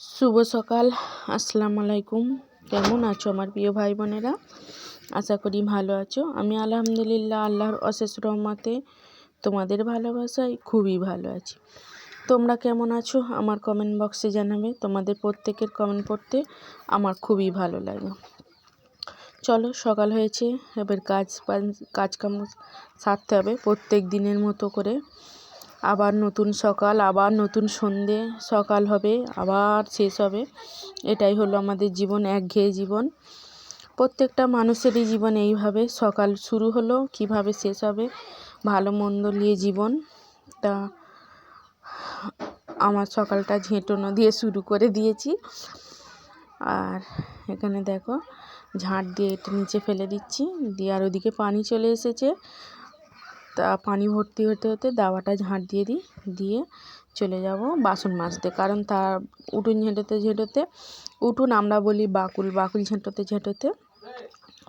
শুভ সকাল, আসসালামু আলাইকুম। কেমন আছো আমার প্রিয় ভাই বোনেরা? আশা করি ভালো আছো। আমি আলহামদুলিল্লাহ আল্লাহর অশেষ রহমাতে তোমাদের ভালোবাসায় খুবই ভালো আছি। তোমরা কেমন আছো? আমার কমেন্ট বক্সে জানাবে। তোমাদের প্রত্যেকের কমেন্ট পড়তে আমার খুবই ভালো লাগে। চলো, সকাল হয়েছে। এবার কাজ কাজ কাম সারতে হবে প্রত্যেক দিনের মতো করে। আবার নতুন সকাল, আবার নতুন সন্ধে, সকাল হবে, আবার শেষ হবে। এটাই হলো আমাদের জীবন, একঘেয়ে জীবন। প্রত্যেকটা মানুষেরই জীবন এইভাবে। সকাল শুরু হলো, কীভাবে শেষ হবে? ভালো মন্দ নিয়ে জীবন। তা আমার সকালটা ঝেঁটোনো দিয়ে শুরু করে দিয়েছি। আর এখানে দেখো, ঝাঁট দিয়ে এটা নিচে ফেলে দিচ্ছি। দিয়ে আর ওদিকে পানি চলে এসেছে। তা পানি ভর্তি হতে হতে দাওয়াটা ঝাঁট দিয়ে দিই, দিয়ে চলে যাব বাসন মাজতে। কারণ তার উঠোন ঝেঁটোতে ঝেঁটোতে, উঠুন আমরা বলি বাকুল বাকুল ঝেঁটোতে ঝেঁটোতে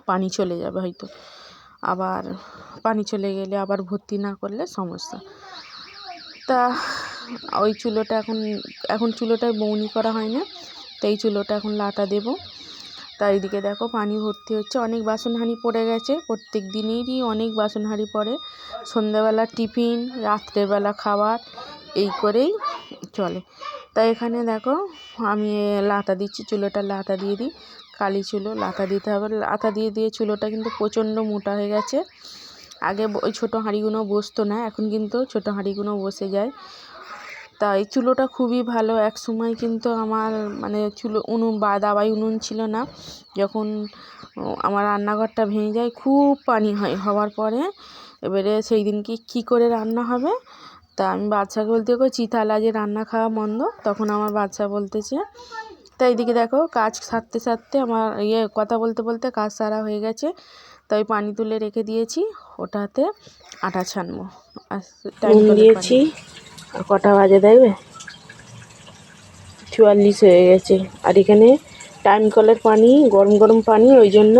পানি চলে যাবে হয়তো। আবার পানি চলে গেলে আবার ভর্তি না করলে সমস্যা। তা ওই চুলোটা এখন এখন চুলোটায় বৌনি করা হয় না তো এই চুলোটা এখন লাটা দেবো। এদিকে দেখো পানি ভর্তি হচ্ছে, অনেক বাসন হাঁড়ি পড়ে গেছে। প্রত্যেক দিনেরই অনেক বাসন হাঁড়ি পড়ে। সন্ধ্যাবেলা টিফিন, রাত্রেবেলা খাবার, এই করেই চলে। তাই এখানে দেখো আমি লাতা দিচ্ছি, চুলোটা লাতা দিয়ে দিই, কালি চুলো লাতা দিতে হবে। লাতা দিয়ে দিয়ে চুলোটা কিন্তু প্রচণ্ড মোটা হয়ে গেছে। আগে ওই ছোটো হাঁড়িগুলো বসতো না, এখন কিন্তু ছোটো হাঁড়িগুলো বসে যায়। তা এই চুলোটা খুবই ভালো। এক সময় কিন্তু আমার মানে চুলো উনুন বা দাবাই উনুন ছিল না। যখন আমার রান্নাঘরটা ভেঙে যায় খুব পানি হয় হওয়ার পরে। এবারে সেই দিনকে কী করে রান্না হবে? তা আমি বাচ্চাকে বলতে গো চিতালা যে রান্না খাওয়া মন্দ তখন আমার বাচ্চা বলতেছে তা এইদিকে দেখো কাজ সারতে সারতে আমার ইয়ে কথা বলতে বলতে কাজ সারা হয়ে গেছে। তাই পানি তুলে রেখে দিয়েছি ওটাতে আটা ছানবো। আর টাইম দিয়েছি কটা বাজে দেখবে? চুয়াল্লিশ হয়ে গেছে। আর এখানে টাইম কলের পানি, গরম গরম পানি, ওই জন্য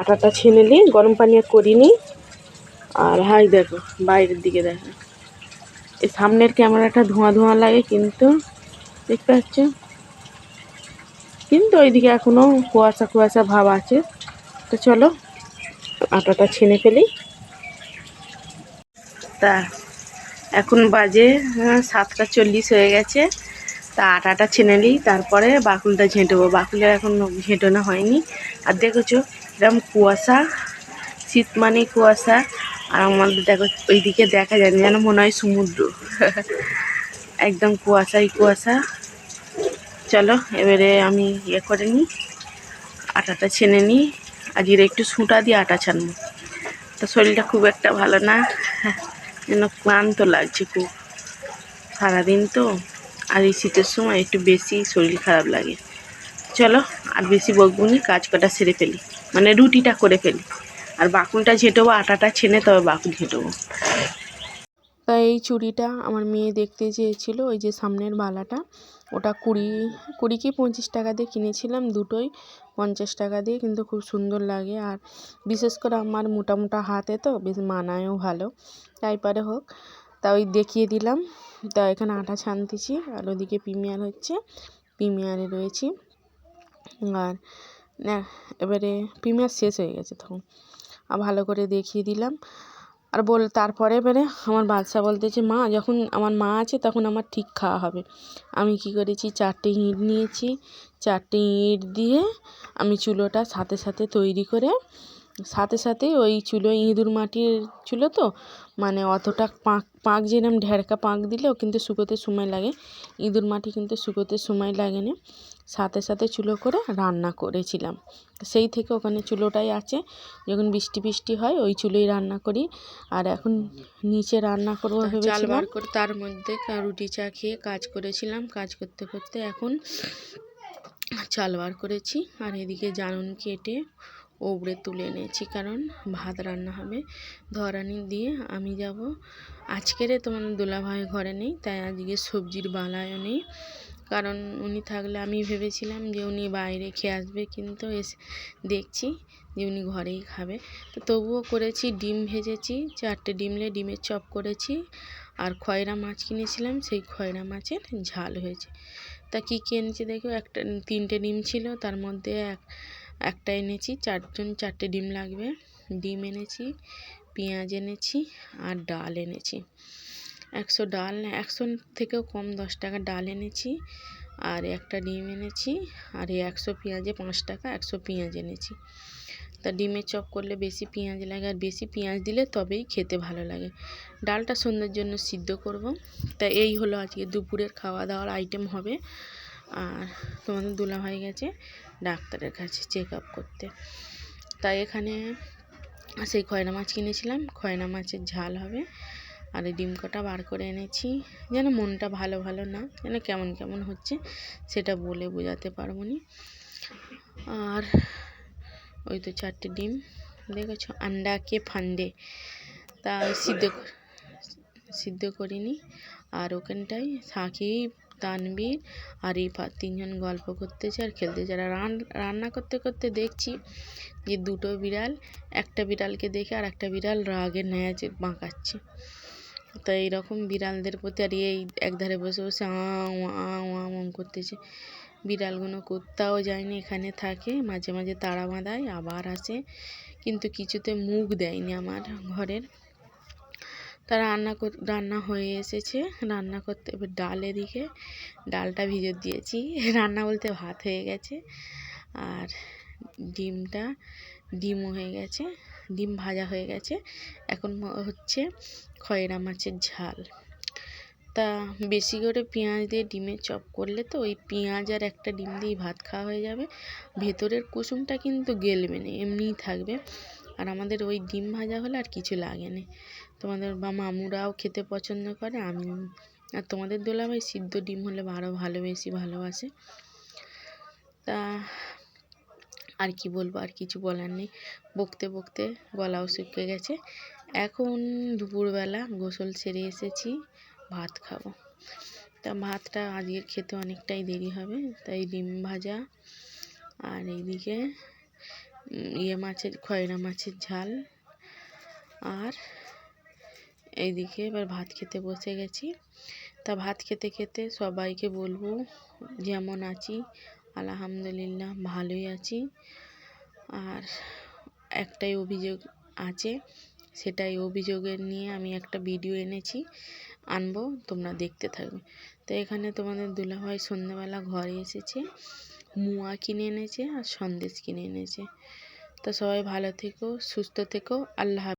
আটাটা ছেনে নিই গরম পানি আর করিনি। আর হাই দেখো, বাইরের দিকে দেখো। এই সামনের ক্যামেরাটা ধোঁয়া ধোঁয়া লাগে কিন্তু, দেখতে পাচ্ছ? কিন্তু ওইদিকে এখনও কুয়াশা কুয়াশা ভাব আছে। তো চলো, আটাটা ছেনে ফেলি। তা এখন বাজে হ্যাঁ, সাতটা চল্লিশ হয়ে গেছে। তা আটাটা ছেনে নিই তারপরে বাকুলটা ঝেঁটবো। বাকুলের এখন ঝেঁটানো হয়নি। আর দেখেছ এরকম কুয়াশা শীত মানে কুয়াশা। আর আমাদের দেখো ওইদিকে দেখা যায় যেন মনে হয় সমুদ্র। একদম কুয়াশাই কুয়াশা। চলো এবারে আমি ইয়ে করে নিই আটাটা ছেনে নিই। আজকের একটু সুটা দিয়ে আটা ছানবো। তো শরীরটা খুব একটা ভালো না। যেন ক্লান্ত লাগছে খুব। সারাদিন তো আর এই শীতের সময় একটু বেশি শরীর খারাপ লাগে। চলো আর বেশি বকবুনি কাজ কটা সেরে ফেলি। মানে রুটিটা করে ফেলি। আর বাকুলটা ঝেঁটোবো, আটাটা ছেনে তবে বাকুল ঝেঁটোবো। তাই এই চুড়িটা আমার মেয়ে দেখতে চেয়েছিল, ওই যে সামনের বালাটা ওটা কুড়ি কুড়ি কি পঁচিশ টাকা দিয়ে কিনেছিলাম দুটোই, পঞ্চাশ টাকা দিয়ে, কিন্তু খুব সুন্দর লাগে। আর বিশেষ করে আমার মোটা মোটা হাতে তো বেশ মানায়ও ভালো। তাই হোক। তা ওই দেখিয়ে দিলাম। তা এখানে আটা ছানতেছি আর ওদিকে প্রিমিয়ার হচ্ছে। প্রিমিয়ারে রয়েছি। আর এবারে প্রিমিয়ার শেষ হয়ে গেছে তখন। আর ভালো করে দেখিয়ে দিলাম। আর বল, তারপরে এবারে আমার বাদশা বলতেছে মা, যখন আমার মা আছে তখন আমার ঠিক খাওয়া হবে। আমি কী করেছি, চারটে ইঁট নিয়েছি। চারটে ইঁট দিয়ে আমি চুলোটা সাথে সাথে তৈরি করে সাথে সাথে ওই চুলো ইঁদুর মাটির চুলো তো মানে অতটা পাঁক পাঁক যেরকম ঢেড়কা পাঁক দিলেও কিন্তু শুকোতে সময় লাগে। ইঁদুর মাটি কিন্তু শুকোতে সময় লাগে না সাথে সাথে চুলো করে রান্না করেছিলাম। সেই থেকে ওখানে চুলোটাই আছে। যখন বৃষ্টি বৃষ্টি হয় ওই চুলোই রান্না করি। আর এখন নিচে রান্না করব চাল বার করে তার মধ্যে রুটি চা খেয়ে কাজ করেছিলাম। কাজ করতে করতে এখন চাল বার করেছি। আর এদিকে জানুন কেটে ওবড়ে তুলে এনেছি, কারণ ভাত রান্না হবে। ধরানি দিয়ে আমি যাব। আজকের তোমার দোলাভাই ঘরে নেই, তাই আজকে সবজির বালায়ও নেই। কারণ উনি থাকলে আমি ভেবেছিলাম যে উনি বাইরে খেয়ে আসবে, কিন্তু এসে, দেখছি যে উনি ঘরেই খাবে। তো তবুও করেছি, ডিম ভেজেছি, চারটে ডিমলে ডিমের চপ করেছি, আর খয়রা মাছ কিনেছিলাম, সেই খয়রা মাছের ঝাল হয়েছে। তা কী কী এনেছি দেখো, একটা তিনটে ডিম ছিল, তার মধ্যে এক একটা এনেছি, চারজন, চারটে ডিম লাগবে। ডিম এনেছি, পেঁয়াজ এনেছি আর ডাল এনেছি। একশো ডাল, একশো থেকেও কম দশ টাকা ডাল এনেছি আর একটা ডিম এনেছি আর এই একশো পেঁয়াজে পাঁচ টাকা, একশো পেঁয়াজ এনেছি। তা ডিমের চপ করলে বেশি পেঁয়াজ লাগে আর বেশি পেঁয়াজ দিলে তবেই খেতে ভালো লাগে। ডালটা সন্ধ্যের জন্য সিদ্ধ করব। তা এই হলো আজকে দুপুরের খাওয়া দাওয়ার আইটেম হবে। আর তোমাদের দুলা দুলাভাই গেছে। ডাক্তারের কাছে চেক আপ করতে। তাই এখানে সেই খয়না মাছ কিনেছিলাম। খয়না মাছের ঝাল হবে। আর ডিম কটা বার করে এনেছি। যেন মনটা ভালো ভালো না, যেন কেমন কেমন হচ্ছে সেটা বলে বোঝাতে পারব না। আর ওই তো চারটে ডিম, দেখেছ? আন্ডাকে ফান্ডে তা সিদ্ধ ক- সিদ্ধ করিনি। আর ওখানটায় সাকিব তানবীর আর ইফাত তিনজন গল্প করতেছে আর খেলতেছে আর রান রান্না করতে করতে দেখছি যে দুটো বিড়াল, একটা বিড়ালকে দেখে আর একটা বিড়াল রাগে ন্যাচে বাঁকাচ্ছে। তো এইরকম বিড়ালদের প্রতি আর এই একধারে বসে বসে আও আও আও করতেছে। বিড়ালগুলো কোথাও যায়নি, এখানে থাকে, মাঝে মাঝে তাড়া বাঁধায়, আবার আসে, কিন্তু কিছুতে মুখ দেয়নি আমার ঘরের। তা রান্না রান্না হয়ে এসেছে। রান্না করতে এবার ডাল এদিকে। ডালটা ভিজে দিয়েছি। রান্না বলতে ভাত হয়ে গেছে। আর ডিমটা, ডিমও হয়ে গেছে। ডিম ভাজা হয়ে গেছে। এখন হচ্ছে খয়রা মাছের ঝাল। তা বেশি করে পেঁয়াজ দিয়ে ডিমের চপ করলে তো ওই পেঁয়াজ আর একটা ডিম দিয়েই ভাত খাওয়া হয়ে যাবে। ভেতরের কুসুমটা কিন্তু গেলবে না, এমনিই থাকবে। আর আমাদের ওই ডিম ভাজা হলে আর কিছু লাগে না। তোমাদের বা মামুরাও খেতে পছন্দ করে, আমি আর তোমাদের দোলাভাই সিদ্ধ ডিম হলে আরও ভালো বেশি ভালোবাসে। তা আর কি বলব, আর কিছু বলার নেই। বকতে বকতে গলাও শুকিয়ে গেছে। এখন দুপুরবেলা গোসল সেরে এসেছি, ভাত খাব। তা ভাতটা আজকের খেতে অনেকটাই দেরি হবে, তাই ডিম ভাজা। আর এইদিকে ইয়ে মাছের, খয়রা মাছের ঝাল। আর এইদিকে এবার ভাত খেতে বসে গেছি। তা ভাত খেতে খেতে সবাইকে বলব, যেমন আছি, আলহামদুলিল্লাহ ভালোই আছি। আর একটাই অভিযোগ আছে, সেটাই অভিযোগের নিয়ে আমি একটা ভিডিও এনেছি, আনব, তোমরা দেখতে থাকবে। তো এখানে তোমাদের দুলাভাই সন্ধ্যাবেলা ঘরে এসেছে। মুয়া কিনে এনেছে আর সন্দেশ কিনে এনেছে তা সবাই ভালো থেকো সুস্থ থেকো আল্লাহ।